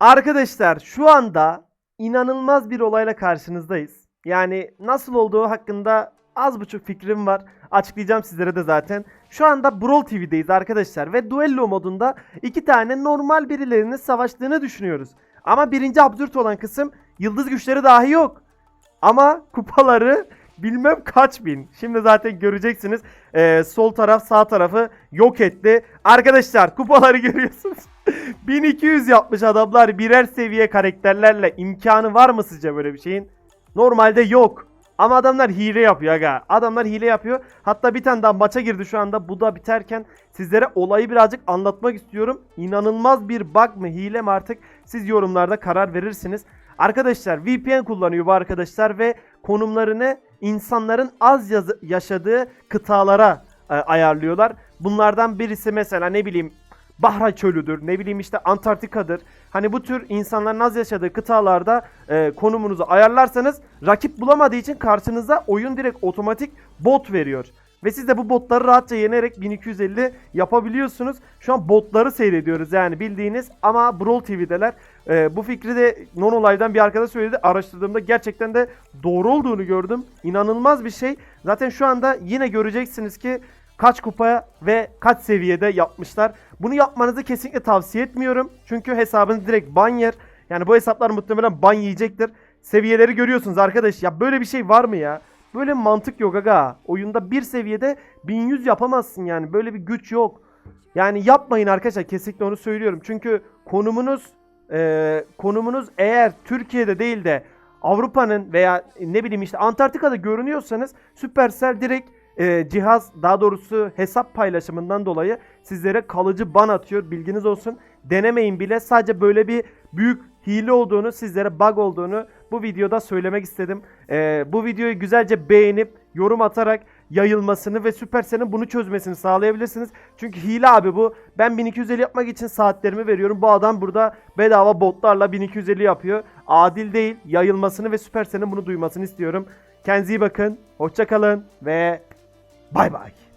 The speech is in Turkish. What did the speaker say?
Arkadaşlar şu anda inanılmaz bir olayla karşınızdayız. Yani nasıl olduğu hakkında az buçuk fikrim var. Açıklayacağım sizlere de zaten. Şu anda Brawl TV'deyiz arkadaşlar ve duello modunda iki tane normal birilerinin savaştığını düşünüyoruz. Ama birinci absürt olan kısım yıldız güçleri dahi yok. Ama kupaları bilmem kaç bin. Şimdi zaten göreceksiniz. Ee, sol taraf sağ tarafı yok etti. Arkadaşlar kupaları görüyorsunuz. 1200 yapmış adamlar birer seviye karakterlerle. imkanı var mı sizce böyle bir şeyin? Normalde yok. Ama adamlar hile yapıyor aga. Adamlar hile yapıyor. Hatta bir tane daha maça girdi şu anda. Bu da biterken sizlere olayı birazcık anlatmak istiyorum. İnanılmaz bir bug mı hile mi artık siz yorumlarda karar verirsiniz. Arkadaşlar VPN kullanıyor bu arkadaşlar ve konumlarını insanların az yaşadığı kıtalara e, ayarlıyorlar. Bunlardan birisi mesela ne bileyim Bahra Çölü'dür, ne bileyim işte Antarktika'dır. Hani bu tür insanların az yaşadığı kıtalarda e, konumunuzu ayarlarsanız rakip bulamadığı için karşınıza oyun direkt otomatik bot veriyor. Ve siz de bu botları rahatça yenerek 1250 yapabiliyorsunuz. Şu an botları seyrediyoruz yani bildiğiniz ama Brawl TV'deler. E, bu fikri de non olaydan bir arkadaş söyledi. Araştırdığımda gerçekten de doğru olduğunu gördüm. İnanılmaz bir şey. Zaten şu anda yine göreceksiniz ki kaç kupaya ve kaç seviyede yapmışlar. Bunu yapmanızı kesinlikle tavsiye etmiyorum. Çünkü hesabınız direkt ban yer. Yani bu hesaplar muhtemelen ban yiyecektir. Seviyeleri görüyorsunuz arkadaş. Ya böyle bir şey var mı ya? Böyle mantık yok aga. Oyunda bir seviyede 1100 yapamazsın yani. Böyle bir güç yok. Yani yapmayın arkadaşlar. Kesinlikle onu söylüyorum. Çünkü konumunuz eee, konumunuz eğer Türkiye'de değil de Avrupa'nın veya ne bileyim işte Antarktika'da görünüyorsanız Supercell direkt e, cihaz daha doğrusu hesap paylaşımından dolayı sizlere kalıcı ban atıyor. Bilginiz olsun. Denemeyin bile. Sadece böyle bir büyük hile olduğunu, sizlere bug olduğunu bu videoda söylemek istedim. E, bu videoyu güzelce beğenip yorum atarak yayılmasını ve Supercell'in bunu çözmesini sağlayabilirsiniz. Çünkü hile abi bu. Ben 1250 yapmak için saatlerimi veriyorum. Bu adam burada bedava botlarla 1250 yapıyor. Adil değil. Yayılmasını ve Supercell'in bunu duymasını istiyorum. Kendinize iyi bakın. Hoşça kalın ve bay bay.